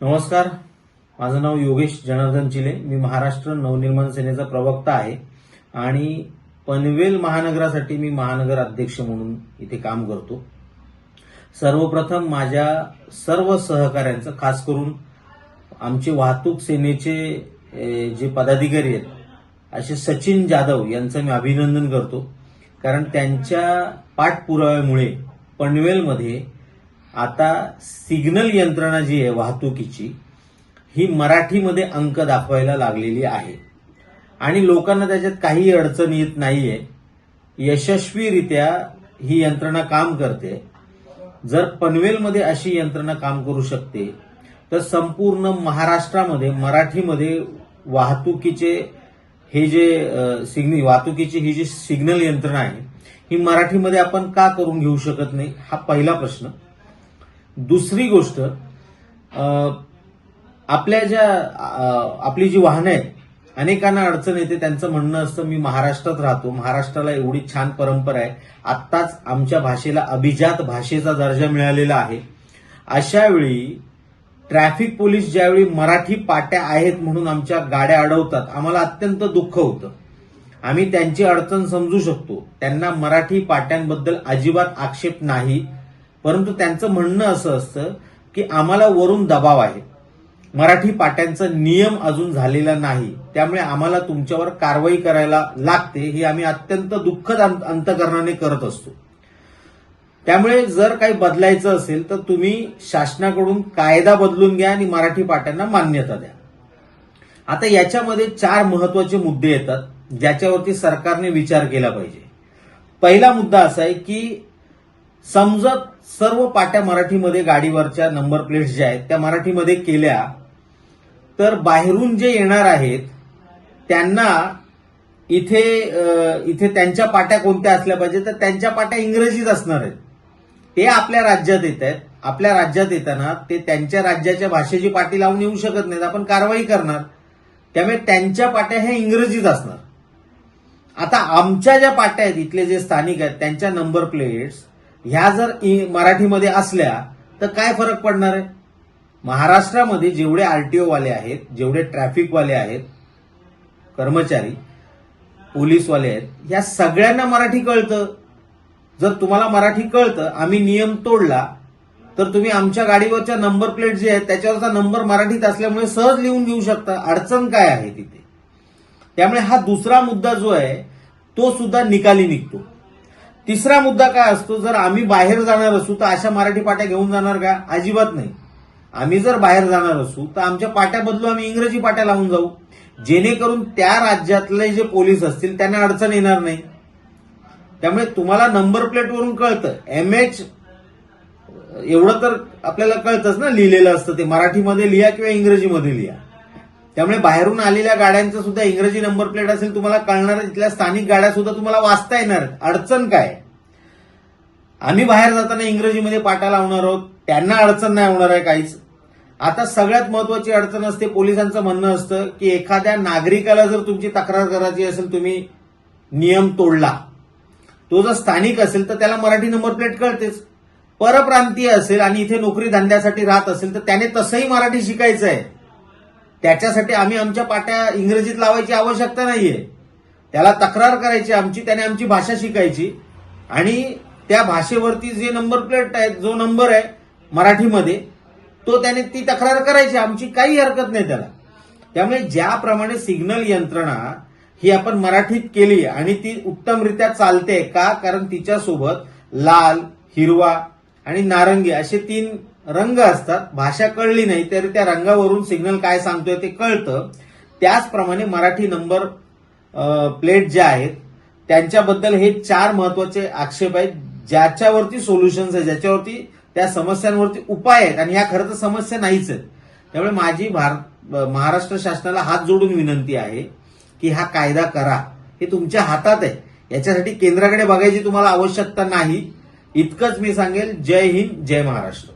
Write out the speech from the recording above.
नमस्कार. माझं नाव योगेश जनार्दन चिले. मी महाराष्ट्र नवनिर्माण सेनेचा प्रवक्ता आहे. आणि पनवेल महानगरासाठी मी महानगर अध्यक्ष म्हणून इथे काम करतो. सर्वप्रथम माझ्या सर्व सहकाऱ्यांचं खास करून आमचे वाहतूक सेनेचे जे पदाधिकारी आहेत असे सचिन जाधव यांचं मी अभिनंदन करतो. कारण त्यांच्या पाठपुराव्यामुळे पनवेलमध्ये आता सिग्नल यंत्रणा जी आहे वाहतुकीची ही मराठीमध्ये अंक दाखवायला लागलेली आहे. आणि लोकांना त्याच्यात काही अडचण येत नाहीये. यशस्वीरित्या ही यंत्रणा काम करते. जर पनवेलमध्ये अशी यंत्रणा काम करू शकते तर संपूर्ण महाराष्ट्रामध्ये मराठीमध्ये वाहतुकीचे हे जे सिग्नल वाहतुकीची ही जी सिग्नल यंत्रणा आहे ही मराठीमध्ये आपण का करून घेऊ शकत नाही? हा पहिला प्रश्न. दुसरी गोष्ट आपल्या ज्या आपली जी वाहनं आहेत अनेकांना अडचण येते. त्यांचं म्हणणं असतं मी महाराष्ट्रात राहतो. महाराष्ट्राला एवढी छान परंपरा आहे. आत्ताच आमच्या भाषेला अभिजात भाषेचा दर्जा मिळालेला आहे. अशा वेळी ट्रॅफिक पोलीस ज्यावेळी मराठी पाट्या आहेत म्हणून आमच्या गाड्या अडवतात आम्हाला अत्यंत दुःख होतं. आम्ही त्यांची अडचण समजू शकतो. त्यांना मराठी पाट्यांबद्दल अजिबात आक्षेप नाही. परंतु त्यांचं म्हणणं असं असतं की आम्हाला वरून दबाव आहे. मराठी पाट्यांचा नियम अजून झालेला नाही. त्यामुळे आम्हाला तुमच्यावर कारवाई करायला लागते हे आम्ही अत्यंत दुःखद अंत- अंतकरणाने करत असतो. त्यामुळे जर काही बदलायचं असेल तर तुम्ही शासनाकडून कायदा बदलून घ्या आणि मराठी पाट्यांना मान्यता द्या. आता याच्यामध्ये चार महत्त्वाचे मुद्दे येतात ज्याच्यावरती सरकारने विचार केला पाहिजे. पहिला मुद्दा असा आहे की समजत सर्व पाट्या मराठीमध्ये गाडीवरच्या नंबर प्लेट्स ज्या आहेत त्या मराठीमध्ये केल्या तर बाहेरून जे येणार आहेत त्यांना इथे इथे त्यांच्या पाट्या कोणत्या असल्या पाहिजे तर त्यांच्या पाट्या इंग्रजीत असणार आहेत. ते आपल्या राज्यात येत आहेत. आपल्या राज्यात येताना ते त्यांच्या राज्याच्या भाषेची पाटी लावून येऊ शकत नाहीत. आपण कारवाई करणार. त्यामुळे त्यांच्या पाट्या ह्या इंग्रजीत असणार. आता आमच्या ज्या पाट्या आहेत इथले जे स्थानिक आहेत त्यांच्या नंबर प्लेट्स ह्या जर इ- मराठीमध्ये असल्या तर काय फरक पडणार आहे? महाराष्ट्रामध्ये जेवढे आरटीओ वाले आहेत जेवढे ट्रॅफिकवाले आहेत कर्मचारी पोलीसवाले आहेत या सगळ्यांना मराठी कळतं. जर तुम्हाला मराठी कळतं आम्ही नियम तोडला तर तुम्ही आमच्या गाडीवरच्या नंबर प्लेट जे आहेत त्याच्यावरचा नंबर मराठीत असल्यामुळे सहज लिहून घेऊ शकता. अडचण काय आहे तिथे? त्यामुळे हा दुसरा मुद्दा जो आहे तो सुद्धा निकाली निघतो. तिसरा मुद्दा काय असतो जर आम्ही बाहेर जाणार असू तर अशा मराठी पाट्या घेऊन जाणार का? अजिबात नाही. आम्ही जर बाहेर जाणार असू तर आमच्या पाट्या बदलू आम्ही इंग्रजी पाट्या लावून जाऊ. जेणेकरून त्या राज्यातले जे पोलीस असतील त्यांना अडचण येणार नाही. त्यामुळे तुम्हाला नंबर प्लेटवरून कळतं. एम एच एवढं तर आपल्याला कळतंच ना लिहिलेलं असतं ते. मराठीमध्ये लिहा किंवा इंग्रजीमध्ये लिहा. त्यामुळे बाहेरून आलेल्या गाड्यांचं सुद्धा इंग्रजी नंबर प्लेट असेल तुम्हाला कळणार तिथल्या स्थानिक गाड्या सुद्धा तुम्हाला वाचता येणार. अडचण काय? आम्ही बाहेर जाताना इंग्रजीमध्ये पाटा लावणार आहोत. त्यांना अडचण नाही होणार आहे काहीच. आता सगळ्यात महत्वाची अडचण असते पोलिसांचं म्हणणं असतं की एखाद्या नागरिकाला जर तुमची तक्रार करायची असेल तुम्ही नियम तोडला. तो जर स्थानिक असेल तर त्याला मराठी नंबर प्लेट कळतेच. परप्रांतीय असेल आणि इथे नोकरी धंद्यासाठी राहत असेल तर त्याने तसंही मराठी शिकायचं आहे त्याच्यासाठी आम्ही आमच्या पाट्या इंग्रजीत लावायची आवश्यकता नाहीये. त्याला तक्रार करायची आमची त्याने आमची भाषा शिकायची. आणि त्या भाषेवरती जे नंबर प्लेट आहे जो नंबर आहे मराठीमध्ये तो त्याने ती तक्रार करायची. आमची काही हरकत नाही त्याला. त्यामुळे ज्याप्रमाणे सिग्नल यंत्रणा ही आपण मराठीत केली आणि ती उत्तमरित्या चालते का? कारण तिच्यासोबत लाल हिरवा आणि नारंगी असे तीन रंग असतात भाषा कळली नाही तरी त्या रंगावरून सिग्नल काय सांगतोय ते कळतं. त्याचप्रमाणे मराठी नंबर प्लेट ज्या आहेत त्यांच्याबद्दल हे चार महत्त्वाचे आक्षेप आहेत ज्याच्यावरती सोल्युशन्स आहे ज्याच्यावरती त्या समस्यांवरती उपाय आहेत आणि ह्या खरं तर समस्या नाहीच आहेत. त्यामुळे माझी भारत महाराष्ट्र शासनाला हात जोडून विनंती आहे की हा कायदा करा. हे तुमच्या हातात आहे. याच्यासाठी केंद्राकडे बघायची तुम्हाला आवश्यकता नाही. इतकंच मी सांगेल जय हिंद जय महाराष्ट्र.